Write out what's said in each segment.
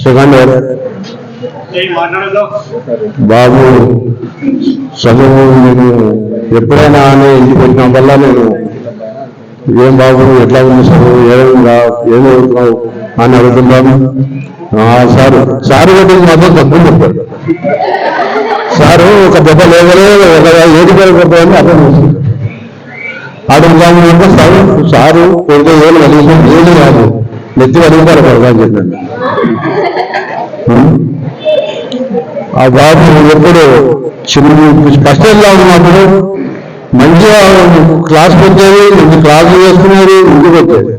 Second year బాబు చదువు నేను ఎప్పుడైనా అని ఇంటికి వచ్చినప్పుడల్లా నేను ఏం బాబు ఎట్లా ఉంది చదువు ఏమైందా ఏం చదువుతున్నావు అని అడుగుతున్నాను సార్ సారు కొట్టింది మాత్రం తప్పు చెప్పాడు సారు ఒక దెబ్బ లేవలే ఒక ఏడు పేరు కొట్టాలని అర్థం చేసింది అడుగుదాము అంటే సారు సారు కొడితే ఏం కలిసి ఏది కాదు. నెత్తి అడుగుతారు కొడతా అని చెప్పండి. ఆ బాబు ఎప్పుడు చిన్న కష్టంలో ఉన్నప్పుడు మంచిగా క్లాస్ పెట్టేది మంచి క్లాసులు చేసుకునేది ఇంటికి వచ్చేది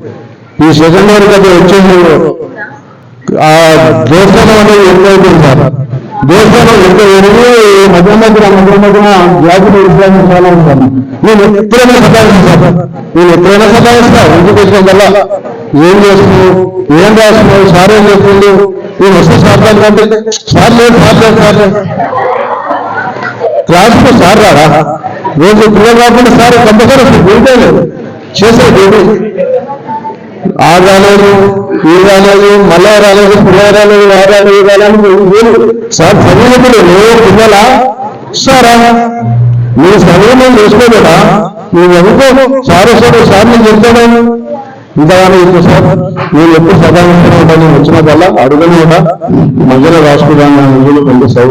ఈ సెకండ్ ఇయర్ కదా వచ్చేది ఆ దేవస్థానం అనేది ఎక్కువైపోయింది సార్. దేవస్థానం ఎక్కువ ఎరిగి మధ్య మధ్యన మధ్య మధ్యన వ్యాధులు విశ్రాంతి చాలా ఉంటాను నేను ఎప్పుడైనా సతాయిస్తాను నేను ఎప్పుడైనా సతాయిస్తాను. ఇంటికి వచ్చిన వల్ల ఏం చేస్తున్నావు? ఏం రాస్తున్నావు? సార్ ఏం చేస్తుంది నేను వస్తే సార్ దానికంటే సార్ లేదు సార్ లేదు సార్ లేదు క్లాస్లో సార్ రాడా రోజు పిల్లలు కాకుండా సార్ కంపల్సరీ అసలు డ్యూటీ లేదు. చేసే ఆ రాలేదు ఈ రాలేదు మళ్ళా రాలేదు పిల్ల రాలేదు ఆ రాలేదు ఈ రాలేదు. సార్ చదివినప్పుడు నువ్వు పిల్లల? సారా? నువ్వు చదువు చేసుకోలేదా? నువ్వు ఎందుకో సారు సార్ సార్ నేను చెప్తాను. ఇంతగానో ఇప్పుడు సార్ నేను ఎప్పుడు సదాయిస్తూనే ఉంటాను వచ్చిన వల్ల కూడా మధ్యలో రాసుకుంటాను కొంచెం సౌ